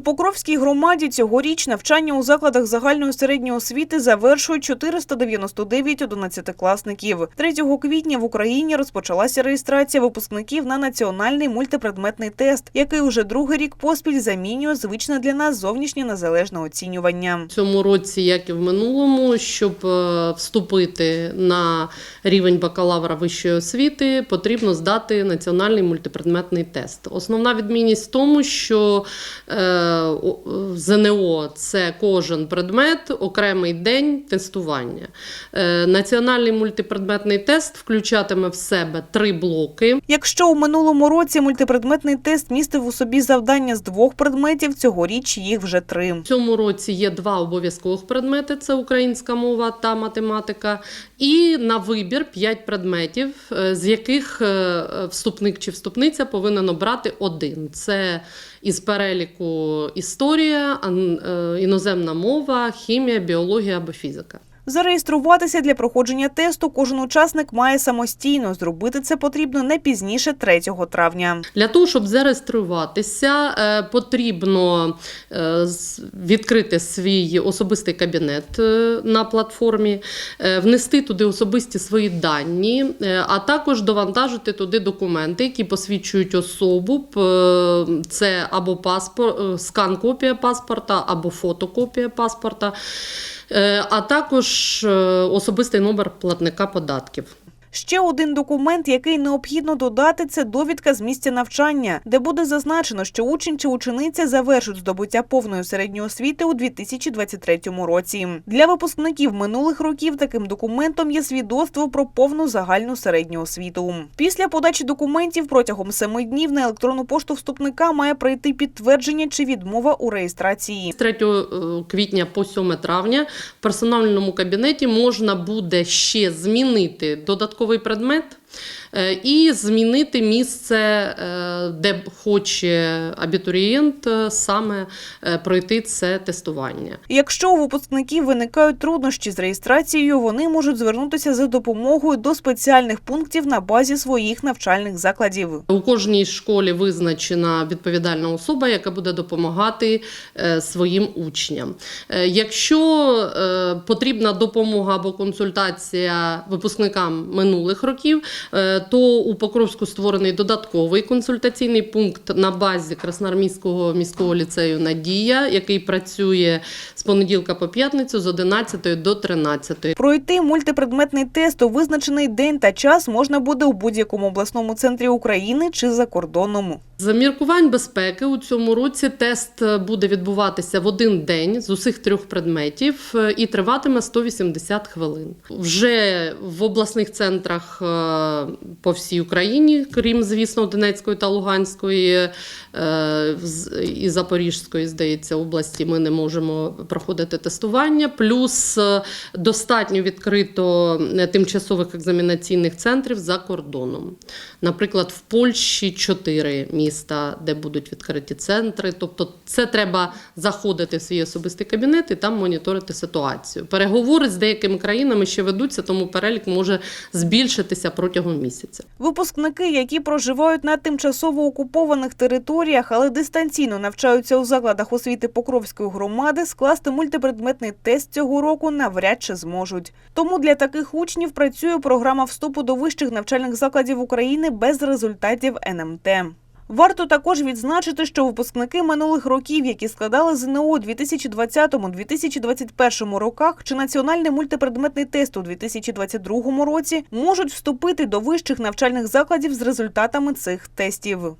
Покровській громаді цьогоріч навчання у закладах загальної середньої освіти завершують 499 одинадцятикласників. 3 квітня в Україні розпочалася реєстрація випускників на національний мультипредметний тест, який уже другий рік поспіль замінює звичне для нас зовнішнє незалежне оцінювання. В цьому році, як і в минулому, щоб е, вступити на рівень бакалавра вищої освіти, потрібно здати національний мультипредметний тест. Основна відмінність в тому, що е, ЗНО це кожен предмет, окремий день тестування. Е, Національний мультипредметний тест включатиме в себе три блоки. Якщо у минулому році мультипредметний тест містив у собі завдання з двох предметів, цьогоріч їх вже три. В цьому році є два обов'язкових предмети: це українська мова та математика, і на вибір п'ять предметів, е, з яких е, вступник чи вступниця повинен обрати один. Це із переліку історія, е, іноземна мова, хімія, біологія або фізика. Зареєструватися для проходження тесту кожен учасник має самостійно. Зробити це потрібно не пізніше 3 травня. Для того, щоб зареєструватися, е, потрібно е, відкрити свій особистий кабінет е, на платформі, внести туди особисті свої дані, а також довантажити туди документи, які посвідчують особу. Це або паспорт, скан копія паспорта, або фотокопія паспорта, а також е, особистий номер платника податків. Ще один документ, який необхідно додати, це довідка з місця навчання, де буде зазначено, що учень чи учениця завершить здобуття повної середньої освіти у 2023 році. Для випускників минулих років таким документом є свідоцтво про повну загальну середню освіту. Після подачі документів протягом семи днів на електронну пошту вступника має прийти підтвердження чи відмова у реєстрації. З 3 е, квітня по 7 травня в персональному кабінеті можна буде ще змінити додатковий предмет і змінити місце, е, де хоче абітурієнт е, саме е, пройти це тестування. Якщо у випускників виникають труднощі з реєстрацією, вони можуть звернутися за допомогою до спеціальних пунктів на базі своїх навчальних закладів. У кожній школі визначена відповідальна особа, яка буде допомагати е, своїм учням. Е, Якщо е, потрібна допомога або консультація випускникам минулих років, е, то у Покровську створений додатковий консультаційний пункт на базі Красноармійського міського ліцею Надія, який працює з понеділка по п'ятницю з 11 до 13. Пройти мультипредметний тест у визначений день та час можна буде у будь-якому обласному центрі України чи за За міркувань безпеки у цьому році тест буде відбуватися в один день з усіх трьох предметів е, і триватиме 180 хвилин. Вже в обласних центрах е, по всій Україні, крім звісно, Донецької та Луганської е, і Запорізької, здається, області, ми не можемо проходити тестування. Плюс достатньо відкрито тимчасових екзамінаційних центрів за кордоном. Наприклад, в Польщі чотири міста, де будуть відкриті центри. Тобто, це треба заходити в свій особистий кабінет і там моніторити ситуацію. Переговори з деякими країнами ще ведуться, тому перелік може збільшитися протягом місяця. Випускники, які проживають на тимчасово окупованих територіях, але дистанційно навчаються у закладах освіти Покровської громади, скласти мультипредметний тест цього року навряд чи зможуть. Тому для таких учнів працює програма вступу до вищих навчальних закладів України без результатів НМТ. Варто також відзначити, що випускники минулих років, які складали ЗНО у 2020-2021 роках, чи національний мультипредметний тест у 2022 році, можуть вступити до вищих навчальних закладів з результатами цих тестів.